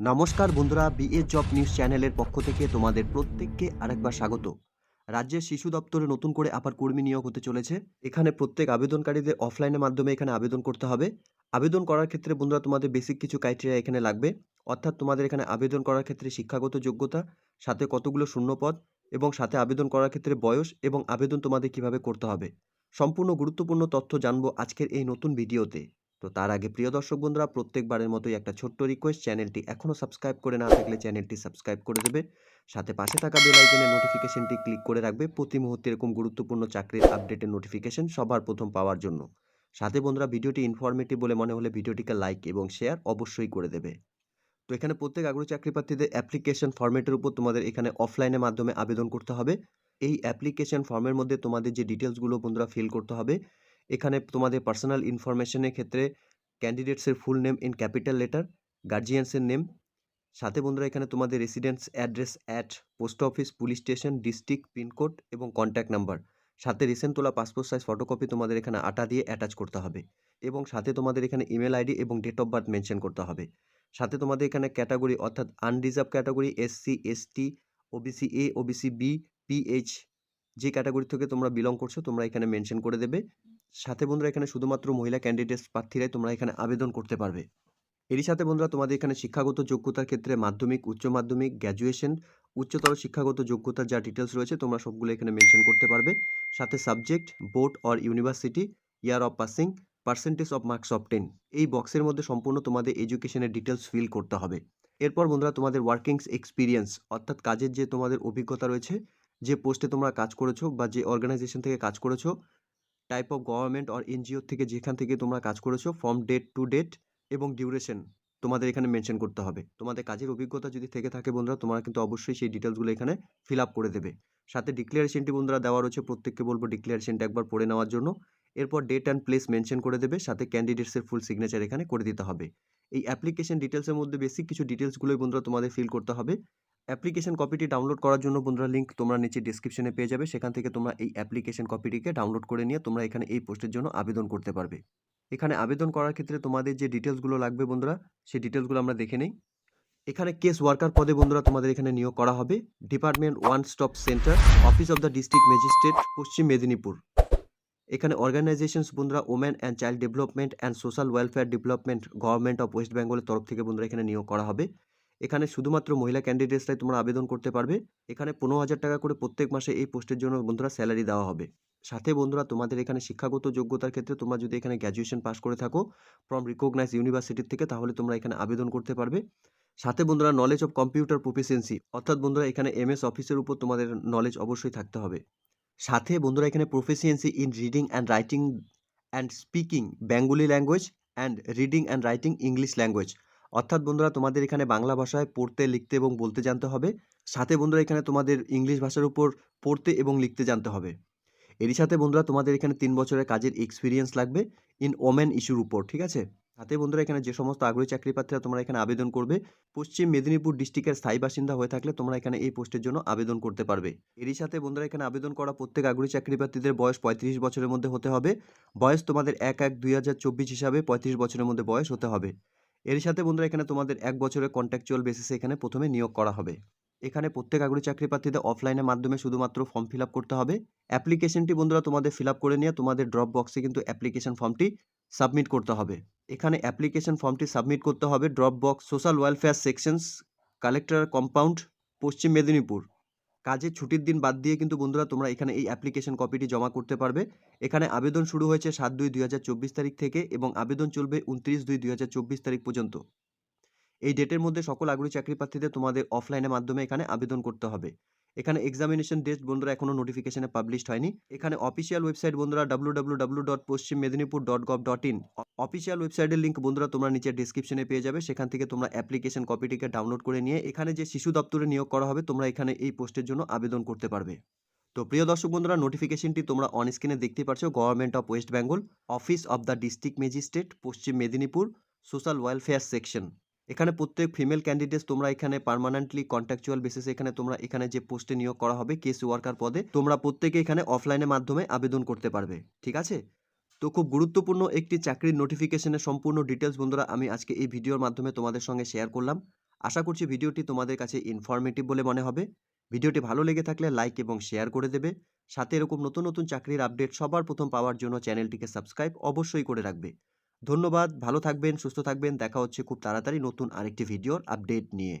নমস্কার বন্ধুরা BA job news চ্যানেলের পক্ষ থেকে তোমাদের প্রত্যেককে আরেকবার স্বাগত। রাজ্যের শিশু দপ্তরে নতুন করে আবার কর্মী নিয়োগ হতে চলেছে। এখানে প্রত্যেক আবেদনকারীদের অফলাইনের মাধ্যমে এখানে আবেদন করতে হবে। আবেদন করার ক্ষেত্রে বন্ধুরা, তোমাদের বেসিক কিছু ক্রাইটেরিয়া এখানে লাগবে। অর্থাৎ তোমাদের এখানে আবেদন করার ক্ষেত্রে শিক্ষাগত যোগ্যতা, সাথে কতগুলো শূন্যপদ এবং সাথে আবেদন করার ক্ষেত্রে বয়স এবং আবেদন তোমাদের কীভাবে করতে হবে। সম্পূর্ণ গুরুত্বপূর্ণ তথ্য জানব আজকের এই নতুন ভিডিওতে। তো তার আগে প্রিয় দর্শক বন্ধুরা, প্রত্যেকবারের মতোই একটা ছোট্ট রিকোয়েস্ট চ্যানেলটি এখনও সাবস্ক্রাইব করে না থাকলে চ্যানেলটি সাবস্ক্রাইব করে দেবে সাথে পাশে থাকা বেল আইকনের নোটিফিকেশনটি ক্লিক করে রাখবে। প্রতি মুহূর্তে এরকম গুরুত্বপূর্ণ চাকরির আপডেটের নোটিফিকেশন সবার প্রথম পাওয়ার জন্য। সাথে বন্ধুরা, ভিডিওটি ইনফরমেটিভ বলে মনে হলে ভিডিওটিকে লাইক এবং শেয়ার অবশ্যই করে দেবে। তো এখানে প্রত্যেক আগ্রহী চাকরি প্রার্থীদের অ্যাপ্লিকেশন ফর্মেটের উপর তোমাদের এখানে অফলাইনের মাধ্যমে আবেদন করতে হবে। এই অ্যাপ্লিকেশন ফর্মের মধ্যে তোমাদের যে ডিটেলসগুলো বন্ধুরা ফিল করতে হবে এখানে তোমাদের পার্সোনাল ইনফরমেশনের ক্ষেত্রে ক্যান্ডিডেটসের full name in capital letter গার্জিয়ানসের name সাথে বন্ধুরা এখানে তোমাদের residence address at post office police station district pin code এবং কন্ট্যাক্ট নাম্বার সাথে রিসেন্ট তোলা পাসপোর্ট সাইজ ফটোকপি তোমাদের এখানে আটা দিয়ে অ্যাটাচ করতে হবে এবং সাথে তোমাদের এখানে ইমেল আইডি এবং ডেট অফ বার্থ মেনশন করতে হবে, সাথে তোমাদের এখানে ক্যাটাগরি অর্থাৎ unreserve category SC ST OBC A OBC B PH যে ক্যাটাগরি থেকে তোমরা বিলং করছ তোমরা এখানে মেনশন করে দেবে সাথে বন্ধুরা এখানে শুধুমাত্র মহিলা ক্যান্ডিডেট প্রার্থীরাই তোমরা এখানে আবেদন করতে পারবে। এরই সাথে বন্ধুরা তোমাদের এখানে শিক্ষাগত যোগ্যতার ক্ষেত্রে মাধ্যমিক, উচ্চ মাধ্যমিক গ্র্যাজুয়েশন উচ্চতর শিক্ষাগত যোগ্যতার যা ডিটেলস রয়েছে তোমরা সবগুলো এখানে মেনশন করতে পারবে। সাথে subject board or university year of passing percentage of marks of ten এই বক্সের মধ্যে সম্পূর্ণ তোমাদের এডুকেশনের ডিটেলস ফিল করতে হবে। এরপর বন্ধুরা তোমাদের ওয়ার্কিংস এক্সপিরিয়েন্স অর্থাৎ কাজের যে তোমাদের অভিজ্ঞতা রয়েছে, যে পোস্টে তোমরা কাজ করেছ বা যে অর্গানাইজেশন থেকে কাজ করেছ type of government or NGO থেকে যেখান থেকে তোমরা কাজ করেছ ফ্রম ডেট টু ডেট এবং ডিউরেশন তোমাদের এখানে মেনশন করতে হবে। তোমাদের কাজের অভিজ্ঞতা যদি থেকে থাকে বন্ধুরা, তোমরা কিন্তু অবশ্যই সেই ডিটেলসগুলো এখানে ফিল আপ করে দেবে। সাথে ডিক্লারেশনটি বন্ধুরা দেওয়া রয়েছে, প্রত্যেককে বলব ডিক্লারেশনটা একবার পড়ে নেওয়ার জন্য। এরপর ডেট অ্যান্ড প্লেস মেনশন করে দেবে, সাথে ক্যান্ডিডেটসের ফুল সিগনেচার এখানে করে দিতে হবে। এই অ্যাপ্লিকেশন ডিটেলসের মধ্যে বেসিক কিছু ডিটেলসগুলোই বন্ধুরা তোমাদের ফিল করতে হবে। অ্যাপ্লিকেশন কপিটি ডাউনলোড করার জন্য বন্ধুরা লিঙ্ক তোমরা নিচে ডিসক্রিপশনে পেয়ে যাবে। সেখান থেকে তোমরা এই অ্যাপ্লিকেশন কপিটিকে ডাউনলোড করে নিয়ে তোমরা এখানে এই পোস্টের জন্য আবেদন করতে পারবে। এখানে আবেদন করার ক্ষেত্রে তোমাদের যে ডিটেলসগুলো লাগবে বন্ধুরা, সেই ডিটেলসগুলো আমরা দেখে নেই। এখানে কেস ওয়ার্কার পদে বন্ধুরা তোমাদের এখানে নিয়োগ করা হবে। Department one stop centre office of the district magistrate Paschim Medinipur এখানে অর্গানাইজেশনস বন্ধুরা women and child development and social welfare development government of West বেঙ্গলের তরফ থেকে বন্ধুরা এখানে নিয়োগ করা হবে। এখানে শুধুমাত্র মহিলা ক্যান্ডিডেটসরাই তোমরা আবেদন করতে পারবে। এখানে পনেরো হাজার টাকা করে প্রত্যেক মাসে এই পোস্টের জন্য বন্ধুরা স্যালারি দেওয়া হবে। সাথে বন্ধুরা তোমাদের এখানে শিক্ষাগত যোগ্যতার ক্ষেত্রে তোমরা যদি এখানে গ্র্যাজুয়েশন পাস করে থাকো ফ্রম রিকগনাইজ ইউনিভার্সিটির থেকে, তাহলে তোমরা এখানে আবেদন করতে পারবে। সাথে বন্ধুরা নলেজ অফ কম্পিউটার প্রফিসিয়েন্সি অর্থাৎ বন্ধুরা এখানে এমএস অফিসের উপর তোমাদের নলেজ অবশ্যই থাকতে হবে। সাথে বন্ধুরা এখানে proficiency in reading and writing and speaking Bengali language and reading and writing English language অর্থাৎ বন্ধুরা তোমাদের এখানে বাংলা ভাষায় পড়তে, লিখতে এবং বলতে জানতে হবে। সাথে বন্ধুরা এখানে তোমাদের ইংলিশ ভাষার উপর পড়তে এবং লিখতে জানতে হবে। এরই সাথে বন্ধুরা তোমাদের এখানে তিন বছরের কাজের এক্সপিরিয়েন্স লাগবে ইন ওমেন ইস্যুর উপর, ঠিক আছে? সাথে বন্ধুরা এখানে যে সমস্ত আগ্রহী চাকরি প্রার্থীরা তোমরা এখানে আবেদন করবে, পশ্চিম মেদিনীপুর ডিস্ট্রিক্টের স্থায়ী বাসিন্দা হয়ে থাকলে তোমরা এখানে এই পোস্টের জন্য আবেদন করতে পারবে। এরই সাথে বন্ধুরা এখানে আবেদন করা প্রত্যেক আগ্রহী চাকরি প্রার্থীদের বয়স পঁয়ত্রিশ বছরের মধ্যে হতে হবে। বয়স তোমাদের এক এক দুই হাজার চব্বিশ হিসাবে পঁয়ত্রিশ বছরের মধ্যে বয়স হতে হবে। এরই সাথে বন্ধুরা এখানে তোমাদের এক বছরের কন্ট্রাকচুয়াল বেসিসে এখানে প্রথমে নিয়োগ করা হবে। এখানে প্রত্যেক আগ্রহী চাকরি প্রার্থীদের অফলাইনের মাধ্যমে শুধুমাত্র ফর্ম ফিল করতে হবে। অ্যাপ্লিকেশনটি বন্ধুরা তোমাদের ফিল করে নিয়ে তোমাদের ড্রপ বক্সে কিন্তু অ্যাপ্লিকেশন ফর্মটি সাবমিট করতে হবে। এখানে অ্যাপ্লিকেশন ফর্মটি সাবমিট করতে হবে drop box social welfare sections collector compound Paschim Medinipur. কাজের ছুটির দিন বাদ দিয়ে কিন্তু বন্ধুরা তোমরা এখানে এই অ্যাপ্লিকেশন কপিটি জমা করতে পারবে। এখানে আবেদন শুরু হয়েছে সাত দুই দুই তারিখ থেকে এবং আবেদন চলবে উনত্রিশ দুই দুই তারিখ পর্যন্ত। এই ডেটের মধ্যে সকল আগ্রহী চাকরি প্রার্থীদের তোমাদের অফলাইনের মাধ্যমে এখানে আবেদন করতে হবে। এখানে এক্সামিনেশন ডেট বন্ধুরা এখনও নোটিফিকেশনে পাবলিশড হয়নি। এখানে অফিসিয়াল ওয়েবসাইট বন্ধুরা W dot Paschim Medinipur dot dot in official ওয়েবসাইটের লিঙ্ক বন্ধুরা তোমরা নিচে ডিসক্রিপশনে পেয়ে যাবে। সেখান থেকে তোমরা অ্যাপ্লিকেশন কপিটিকে ডাউনলোড করে নিয়ে এখানে যে শিশু দপ্তরে নিয়োগ করা হবে, তোমরা এখানে এই পোস্টের জন্য আবেদন করতে পারবে। তো প্রিয় দর্শক বন্ধুরা নোটিফিকেশনটি তোমরা অন স্ক্রিনে দেখতে পাচ্ছ government of West Bengal office of the district magistrate Paschim Medinipur social welfare section এখানে প্রত্যেক ফিমেল ক্যান্ডিডেটস তোমরা এখানে পার্মানেন্টলি কন্ট্রাকচুয়াল বেসিসে এখানে তোমরা এখানে যে পোস্টে নিয়োগ করা হবে কেস ওয়ার্কার পদে, তোমরা প্রত্যেকে এখানে অফলাইনের মাধ্যমে আবেদন করতে পারবে, ঠিক আছে? তো খুব গুরুত্বপূর্ণ একটি চাকরির নোটিফিকেশনের সম্পূর্ণ ডিটেলস বন্ধুরা আমি আজকে এই ভিডিওর মাধ্যমে তোমাদের সঙ্গে শেয়ার করলাম। আশা করছি ভিডিওটি তোমাদের কাছে ইনফরমেটিভ বলে মনে হবে। ভিডিওটি ভালো লেগে থাকলে লাইক এবং শেয়ার করে দেবে। সাথে এরকম নতুন নতুন চাকরির আপডেট সবার প্রথম পাওয়ার জন্য চ্যানেলটিকে সাবস্ক্রাইব অবশ্যই করে রাখবে। ধন্যবাদ ভালো থাকবেন সুস্থ থাকবেন দেখা হচ্ছে খুব তাড়াতাড়ি নতুন আরেকটি ভিডিওর আপডেট নিয়ে।